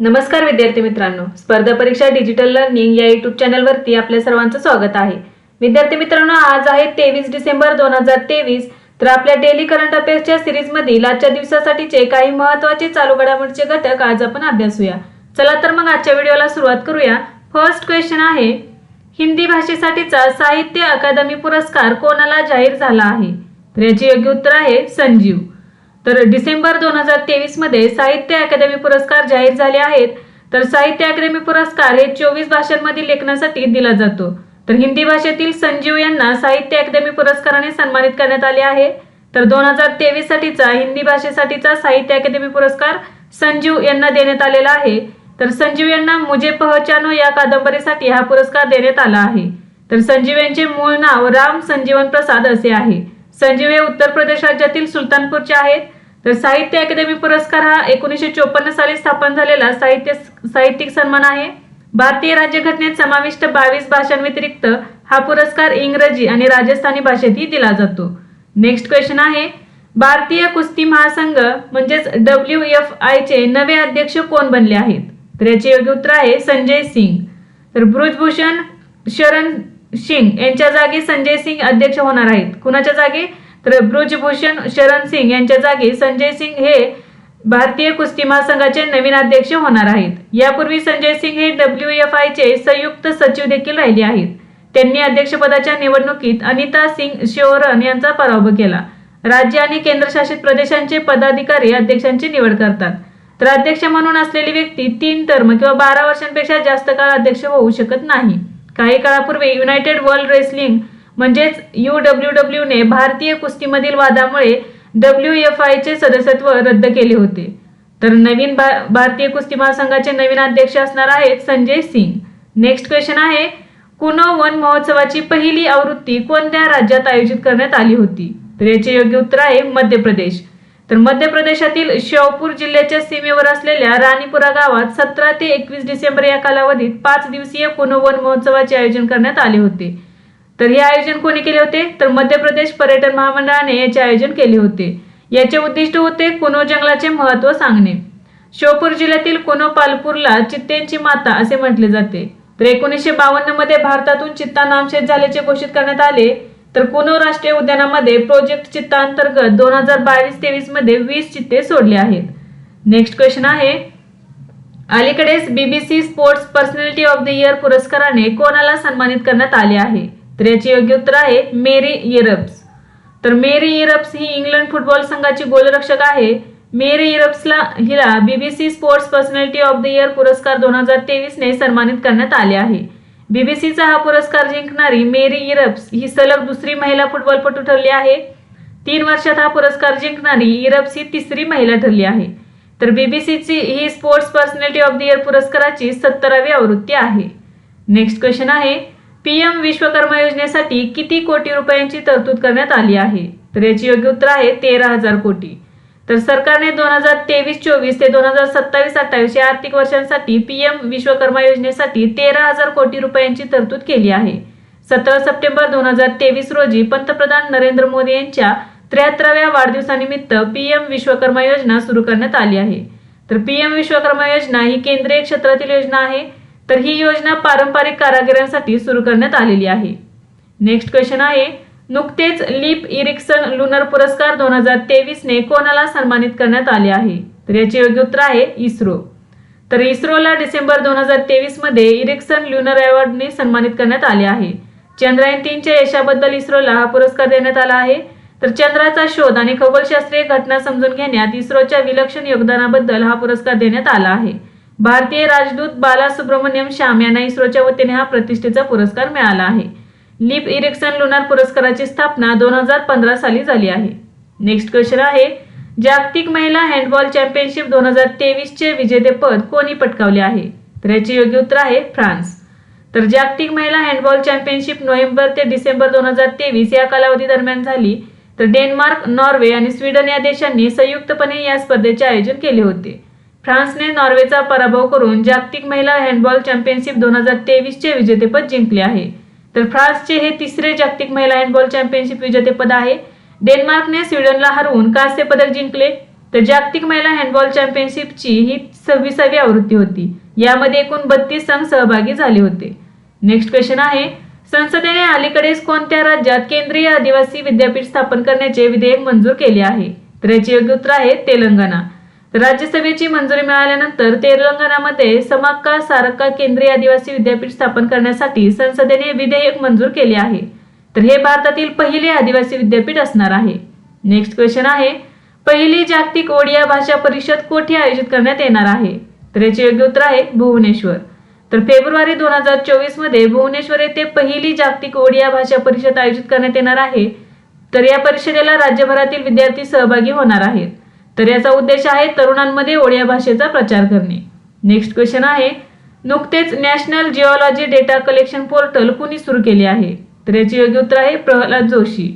नमस्कार विद्यार्थी मित्रांनो. स्पर्धा परीक्षा डिजिटल लर्निंग या युट्यूब चॅनलवरती आपल्या सर्वांचं स्वागत आहे. विद्यार्थी मित्रांनो आज आहे तेवीस डिसेंबर दोन हजार तेवीस. तर आपल्या डेली करंट अफेअर्सच्या सिरीजमधील आजच्या दिवसासाठीचे काही महत्त्वाचे चालू घडामोडीचे घटक आज आपण अभ्यासूया चला तर मग आजच्या व्हिडिओला सुरुवात करूया. फर्स्ट क्वेश्चन आहे हिंदी भाषेसाठीचा साहित्य अकादमी पुरस्कार कोणाला जाहीर झाला आहे? तर याचे योग्य उत्तर आहे संजीव. तर डिसेंबर दोन हजार तेवीसमध्ये साहित्य अकादमी पुरस्कार जाहीर झाले आहेत. तर साहित्य अकादमी पुरस्कार हे चोवीस भाषांमधील लेखनासाठी दिला जातो. तर हिंदी भाषेतील संजीव यांना साहित्य अकादमी पुरस्काराने सन्मानित करण्यात आले आहे. तर दोन हजार तेवीस साठीचा हिंदी भाषेसाठीचा साहित्य अकादमी पुरस्कार संजीव यांना देण्यात आलेला आहे. तर संजीव यांना मुझे पहचानो या कादंबरीसाठी हा पुरस्कार देण्यात आला आहे. तर संजीव यांचे मूळ नाव राम संजीवन प्रसाद असे आहे. संजीव हे उत्तर प्रदेश राज्यातील सुलतानपूरचे आहेत. तर साहित्य अकादमी पुरस्कार हा एकोणीसशे चोपन्न साली स्थापन झालेला साहित्य साहित्यिक सन्मान आहे. भारतीय राज्यघटनेत समाविष्ट बावीस भाषांव्यतिरिक्त हा पुरस्कार इंग्रजी आणि राजस्थानी भाषेतही दिला जातो. नेक्स्ट क्वेश्चन आहे. भारतीय कुस्ती महासंघ म्हणजेच डब्ल्यू एफ आयचे नवे अध्यक्ष कोण बनले आहेत? तर याचे योग्य उत्तर आहे संजय सिंग. तर ब्रुजभूषण शरण सिंग यांच्या जागी संजय सिंग अध्यक्ष होणार आहेत. कुणाच्या जागी? ब्रुजभूषण शरण सिंग यांच्या जागी संजय सिंग हे भारतीय कुस्ती महासंघाचे नवीन अध्यक्ष होणार आहेत. यापूर्वी संजय सिंग हे डब्ल्यू एफ आयचे संयुक्त सचिव देखील राहिले आहेत. त्यांनी अध्यक्षपदाच्या निवडणुकीत अनिता सिंग शिवरन यांचा पराभव केला. राज्य आणि केंद्रशासित प्रदेशांचे पदाधिकारी अध्यक्षांची निवड करतात. तर अध्यक्ष म्हणून असलेली व्यक्ती तीन टर्म किंवा बारा वर्षांपेक्षा जास्त काळ अध्यक्ष होऊ शकत नाही. काही काळापूर्वी युनायटेड वर्ल्ड रेसलिंग म्हणजेच यू डब्ल्यू डब्ल्यूने भारतीय कुस्तीमधील वादामुळे डब्ल्यू एफ आयचे सदस्यत्व रद्द केले होते. तर नवीन भा भारतीय कुस्ती महासंघाचे नवीन अध्यक्ष असणार आहेत संजय सिंग. नेक्स्ट क्वेश्चन आहे कुनो वन महोत्सवाची पहिली आवृत्ती कोणत्या राज्यात आयोजित करण्यात आली होती? तर याचे योग्य उत्तर आहे मध्य प्रदेश तर मध्य प्रदेशातील श्योपूर जिल्ह्याच्या सीमेवर असलेल्या राणीपुरा गावात सतरा ते एकवीस डिसेंबर या कालावधीत पाच दिवसीय कुनो वन महोत्सवाचे आयोजन करण्यात आले होते. तर हे आयोजन कोणी केले होते? तर मध्य प्रदेश पर्यटन महामंडळाने याचे आयोजन केले होते. याचे उद्दिष्ट होते कुनो जंगलाचे महत्त्व सांगणे. श्योपूर जिल्ह्यातील कुनो पालपूरला चित्त्यांची माता असे म्हटले जाते. तर एकोणीसशे बावन्नमध्ये भारतातून चित्ता नामशेष झाल्याचे घोषित करण्यात आले. तर कुनो राष्ट्रीय उद्यानामध्ये प्रोजेक्ट चित्ता अंतर्गत दोन हजार बावीस तेवीसमध्ये वीस चित्ते सोडले आहेत. नेक्स्ट क्वेश्चन आहे. अलीकडेच BBC sports personality of the year पुरस्काराने कोणाला सन्मानित करण्यात आले आहे? तर याचे योग्य उत्तर आहे मेरी इरब्स तर मेरी इरब्स ही इंग्लंड फुटबॉल संघाची गोलरक्षक आहे. मेरी इरब्सला हिला BBC sports personality of the year पुरस्कार दोन हजार तेवीसने सन्मानित करण्यात आले आहे. बीबीसीचा हा पुरस्कार जिंकणारी मेरी इरब्स ही सलग दुसरी महिला फुटबॉलपटू ठरली आहे. तीन वर्षात हा पुरस्कार जिंकणारी इरब्स ही तिसरी महिला ठरली आहे. तर बीबीसीची ही sports personality of the year पुरस्काराची सत्तरावी आवृत्ती आहे. नेक्स्ट क्वेश्चन आहे. पीएम विश्वकर्मा योजनेसाठी किती कोटी रुपयांची तरतूद करण्यात आली आहे? तर याची योग्य उत्तर आहे तेरा हजार कोटी. तर सरकारने दोन हजार तेवीस चोवीस ते दोन हजार सत्तावीस अठ्ठावीस या आर्थिक वर्षांसाठी पीएम विश्वकर्मा योजनेसाठी तेरा हजार कोटी रुपयांची तरतूद केली आहे. सतरा सप्टेंबर दोन हजार तेवीस रोजी पंतप्रधान नरेंद्र मोदी यांच्या त्र्याहत्तराव्या वाढदिवसानिमित्त पीएम विश्वकर्मा योजना सुरू करण्यात आली आहे. तर पीएम विश्वकर्मा योजना ही केंद्रीय क्षेत्रातील योजना आहे. तर ही योजना पारंपरिक कारागिरांसाठी सुरू करण्यात आलेली आहे. नेक्स्ट क्वेश्चन आहे नुकतेच लिप इरिक्सन लुनर पुरस्कार दोन हजार तेवीसने कोणाला सन्मानित करण्यात आले आहे? तर याचे योग्य उत्तर आहे इस्रो. तर इस्रोला डिसेंबर दोन हजार तेवीसमध्ये इरिक्सन ल्युनर अवॉर्डने सन्मानित करण्यात आले आहे. चंद्रयान तीनच्या यशाबद्दल इस्रोला हा पुरस्कार देण्यात आला आहे. तर चंद्राचा शोध आणि खगोलशास्त्रीय घटना समजून घेण्यात इस्रोच्या विलक्षण योगदानाबद्दल हा पुरस्कार देण्यात आला आहे. भारतीय राजदूत बाला सुब्रमण्यम श्याम यांना इस्रोच्या वतीने हा प्रतिष्ठेचा पुरस्कार मिळाला आहे. लिप इरेक्सन लुनार पुरस्काराची स्थापना दोन हजार पंधरा साली झाली आहे. नेक्स्ट क्वेश्चन आहे जागतिक महिला हँडबॉल चॅम्पियनशिप दोन हजार तेवीसचे विजेतेपद कोणी पटकावले आहे? तर याचे योग्य उत्तर आहे फ्रान्स. तर जागतिक महिला हँडबॉल चॅम्पियनशिप नोव्हेंबर ते डिसेंबर दोन हजार तेवीस या कालावधी दरम्यान झाली. तर डेन्मार्क नॉर्वे आणि स्वीडन या देशांनी संयुक्तपणे या स्पर्धेचे आयोजन केले होते. फ्रान्सने नॉर्वेचा पराभव करून जागतिक महिला हँडबॉल चॅम्पियनशिप दोन हजार तेवीसचे विजेतेपद जिंकले आहे. तर फ्रान्सचे हे तिसरे जागतिक महिला हँडबॉल चॅम्पियनशिप विजेतेपद आहे. डेन्मार्कने स्वीडनला हरवून कांस्य पदक जिंकले. तर जागतिक महिला हँडबॉल चॅम्पियनशिपची ही सव्वीसावी आवृत्ती होती. यामध्ये एकूण बत्तीस संघ सहभागी झाले होते. नेक्स्ट क्वेश्चन आहे संसदेने अलीकडेच कोणत्या राज्यात केंद्रीय आदिवासी विद्यापीठ स्थापन करण्याचे विधेयक मंजूर केले आहे? तर याचे योग्य उत्तर आहे तेलंगणा. राज्यसभेची मंजुरी मिळाल्यानंतर तेलंगणामध्ये समाक्का सारक्का केंद्रीय आदिवासी विद्यापीठ स्थापन करण्यासाठी संसदेने विधेयक मंजूर केले आहे. तर हे भारतातील पहिले आदिवासी विद्यापीठ असणार आहे. नेक्स्ट क्वेश्चन आहे पहिली जागतिक ओडिया भाषा परिषद कोठे आयोजित करण्यात येणार आहे? तर याचे योग्य उत्तर आहे भुवनेश्वर. तर फेब्रुवारी दोन हजार चोवीसमध्ये भुवनेश्वर येथे पहिली जागतिक ओडिया भाषा परिषद आयोजित करण्यात येणार आहे. तर या परिषदेला राज्यभरातील विद्यार्थी सहभागी होणार आहेत. तर याचा उद्देश आहे तरुणांमध्ये ओडिया भाषेचा प्रचार करणे. नेक्स्ट क्वेश्चन आहे नुकतेच national geology data collection portal कुणी सुरू केले आहे? तर याचे योग्य उत्तर आहे प्रल्हाद जोशी.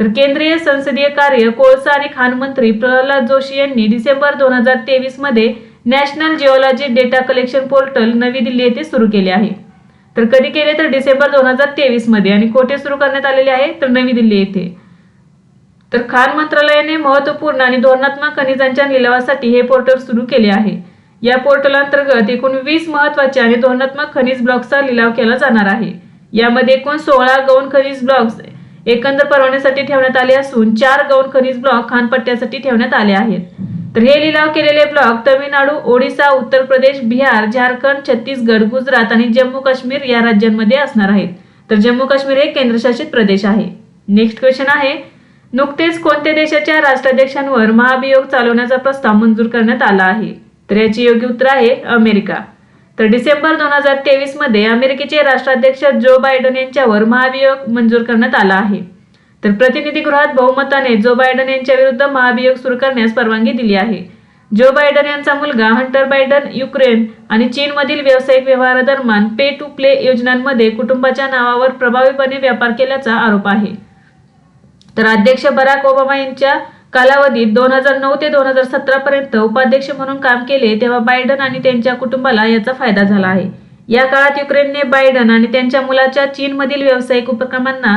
तर केंद्रीय संसदीय कार्य कोळसा आणि खाण मंत्री प्रल्हाद जोशी यांनी डिसेंबर दोन हजार तेवीसमध्ये national geology data collection portal नवी दिल्ली येथे सुरू केले आहे. तर कधी केले? तर डिसेंबर दोन हजार तेवीसमध्ये आणि कोठे सुरू करण्यात आलेले आहे? तर नवी दिल्ली येथे. तर खाण मंत्रालयाने महत्त्वपूर्ण आणि धोरणात्मक खनिजांच्या लिलावासाठी हे पोर्टल सुरू केले आहे. या पोर्टल अंतर्गत एकूण वीस महत्त्वाचे आणि धोरणात्मक खनिज ब्लॉक्सचा लिलाव केला जाणार आहे. यामध्ये एकूण सोळा गौण खनिज ब्लॉक्स एकंदर परवान्यासाठी ठेवण्यात आले असून चार गौण खनिज ब्लॉक खानपट्ट्यासाठी ठेवण्यात आले आहेत. तर हे लिलाव केलेले ब्लॉक तामिळनाडू ओडिसा उत्तर प्रदेश बिहार झारखंड छत्तीसगड गुजरात आणि जम्मू काश्मीर या राज्यांमध्ये असणार आहेत. तर जम्मू काश्मीर हे केंद्रशासित प्रदेश आहे. नेक्स्ट क्वेश्चन आहे नुकतेच कोणत्या देशाच्या राष्ट्राध्यक्षांवर महाभियोग चालवण्याचा प्रस्ताव मंजूर करण्यात आला आहे? तर याची योग्य उत्तर आहे अमेरिका. तर डिसेंबर दोन हजार तेवीसमध्ये अमेरिकेचे राष्ट्राध्यक्ष जो बायडन यांच्यावर महाभियोग मंजूर करण्यात आला आहे. तर प्रतिनिधी गृहात बहुमताने जो बायडन यांच्या विरुद्ध महाभियोग सुरू करण्यास परवानगी दिली आहे. जो बायडन यांचा मुलगा हंटर बायडन युक्रेन आणि चीनमधील व्यावसायिक व्यवहारादरम्यान पे टू प्ले योजनांमध्ये कुटुंबाच्या नावावर प्रभावीपणे व्यापार केल्याचा आरोप आहे. तर अध्यक्ष बराक ओबामा यांच्या कालावधीत दोन हजार नऊ ते दोन हजार सतरा पर्यंत उपाध्यक्ष म्हणून काम केले तेव्हा बायडन आणि त्यांच्या कुटुंबाला याचा फायदा झाला आहे. या काळात युक्रेनने बायडन आणि त्यांच्या मुलाच्या चीनमधील व्यावसायिक उपक्रमांना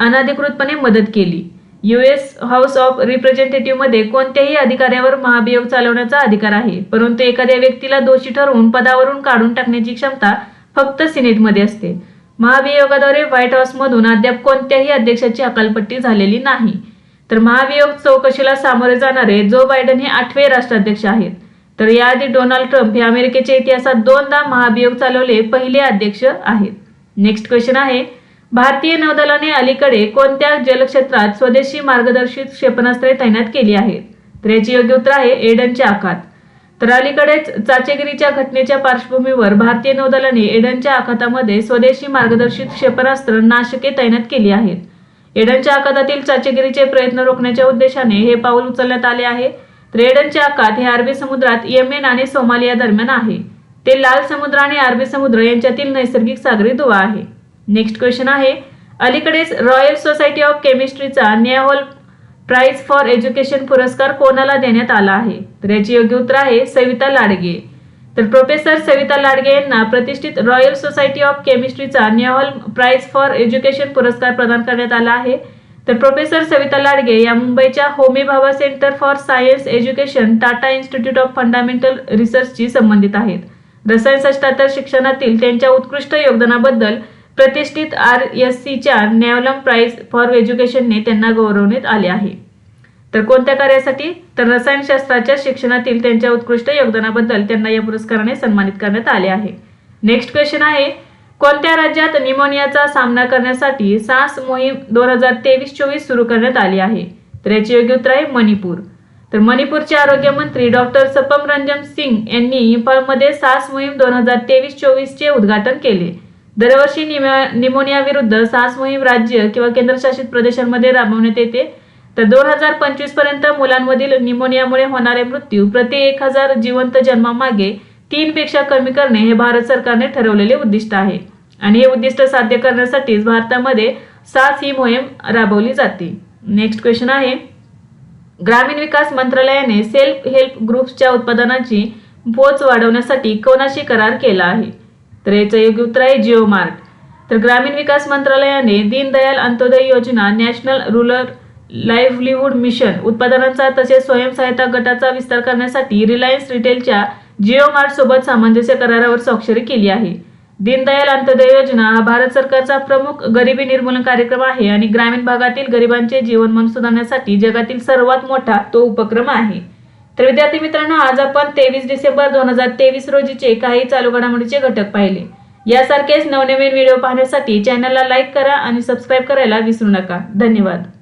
अनधिकृतपणे मदत केली. युएस हाऊस ऑफ रिप्रेझेंटेटिव्हमध्ये कोणत्याही अधिकाऱ्यावर महाभियोग चालवण्याचा अधिकार आहे परंतु एखाद्या व्यक्तीला दोषी ठरवून पदावरून काढून टाकण्याची क्षमता फक्त सिनेटमध्ये असते. महाभियोगाद्वारे व्हाईट हाऊसमधून अद्याप कोणत्याही अध्यक्षाची हकालपट्टी झालेली नाही. तर महाभियोग चौकशीला सामोरे जाणारे जो बायडन हे आठवे राष्ट्राध्यक्ष आहेत. तर याआधी डोनाल्ड ट्रम्प हे अमेरिकेच्या इतिहासात दोनदा महाभियोग चालवले पहिले अध्यक्ष आहेत. नेक्स्ट क्वेश्चन आहे भारतीय नौदलाने अलीकडे कोणत्या जलक्षेत्रात स्वदेशी मार्गदर्शित क्षेपणास्त्रे तैनात केली आहेत? तर याचे योग्य उत्तर आहे एडनच्या आखात तर अलीकडेच चाचेगिरीच्या घटनेच्या पार्श्वभूमीवर भारतीय नौदलाने एडनच्या आखातामध्ये स्वदेशी मार्गदर्शित क्षेपणास्त्र नाशके तैनात केली आहेत. एडनच्या आखातातील चाचेगिरीचे प्रयत्न रोखण्याच्या उद्देशाने हे पाऊल उचलण्यात आले आहे. तर एडनचे आखात हे अरबी समुद्रात येमेन आणि सोमालिया दरम्यान आहे. ते लाल समुद्र आणि अरबी समुद्र यांच्यातील नैसर्गिक सागरी दुवा आहे. नेक्स्ट क्वेश्चन आहे अलीकडेच रॉयल सोसायटी ऑफ केमिस्ट्रीचा न्याहोल प्राइज फॉर एज्युकेशन पुरस्कार कोणाला देण्यात आला आहे? तर याचे योग्य उत्तर आहे सविता लाडगे. तर प्रोफेसर सविता लाडगे यांना प्रतिष्ठित रॉयल सोसायटी ऑफ केमिस्ट्रीचा नेहॉल प्राइज फॉर एज्युकेशन पुरस्कार प्रदान करण्यात आला आहे. तर प्रोफेसर सविता लाडगे या मुंबईच्या Homi Bhabha centre for science education Tata institute of fundamental रिसर्चशी संबंधित आहेत. रसायनशास्त्रातील शिक्षणातील त्यांच्या उत्कृष्ट योगदानाबद्दल प्रतिष्ठित आर एस सीच्या नॅवलम प्राईज फॉर एज्युकेशनने त्यांना गौरवण्यात आले आहे. तर कोणत्या कार्यासाठी? तर रसायनशास्त्राच्या शिक्षणातील त्यांच्या उत्कृष्ट योगदानाबद्दल त्यांना या पुरस्काराने सन्मानित करण्यात आले आहे. नेक्स्ट क्वेश्चन आहे कोणत्या राज्यात निमोनियाचा सामना करण्यासाठी सास मोहीम दोन हजार तेवीस चोवीस सुरू करण्यात आली आहे? तर याचे योग्य उत्तर आहे मणिपूर. तर मणिपूरचे आरोग्यमंत्री डॉक्टर सपम रंजन सिंग यांनी इम्फाळमध्ये सास मोहीम दोन हजार तेवीस चोवीसचे उद्घाटन केले. दरवर्षी निमो- निमोनिया विरुद्ध सास मोहीम राज्य किंवा केंद्रशासित प्रदेशांमध्ये राबवण्यात येते. तर दोन हजार पंचवीसपर्यंत मुलांमधील निमोनियामुळे होणारे मृत्यू प्रति एक हजार जिवंत जन्मामागे तीन पेक्षा कमी करणे हे भारत सरकारने ठरवलेले उद्दिष्ट आहे. आणि हे उद्दिष्ट साध्य करण्यासाठीच भारतामध्ये सास ही मोहीम राबवली जाते. नेक्स्ट क्वेश्चन आहे. ग्रामीण विकास मंत्रालयाने सेल्फ हेल्प ग्रुप्सच्या उत्पादनाची पोच वाढवण्यासाठी कोणाशी करार केला आहे? तर याचं योग्य उत्तर आहे जिओ मार्ट तर ग्रामीण विकास मंत्रालयाने दीनदयाल अंत्योदय योजना नॅशनल रुरल लाईव्हलीहूड मिशन उत्पादनांचा तसेच स्वयंसहायता गटाचा विस्तार करण्यासाठी रिलायन्स रिटेलच्या जिओ मार्ट सोबत सामंजस्य करारावर स्वाक्षरी केली आहे. दीनदयाल अंत्योदय योजना हा भारत सरकारचा प्रमुख गरिबी निर्मूलन कार्यक्रम आहे आणि ग्रामीण भागातील गरिबांचे जीवनमान सुधारण्यासाठी जगातील सर्वात मोठा तो उपक्रम आहे. तर विद्यार्थी मित्रांनो आज आपण तेवीस डिसेंबर दोन हजार तेवीस रोजीचे काही चालू घडामोडीचे घटक पाहिले. यासारखेच नवनवीन व्हिडिओ पाहण्यासाठी चॅनलला लाईक करा आणि सबस्क्राईब करायला विसरू नका. धन्यवाद.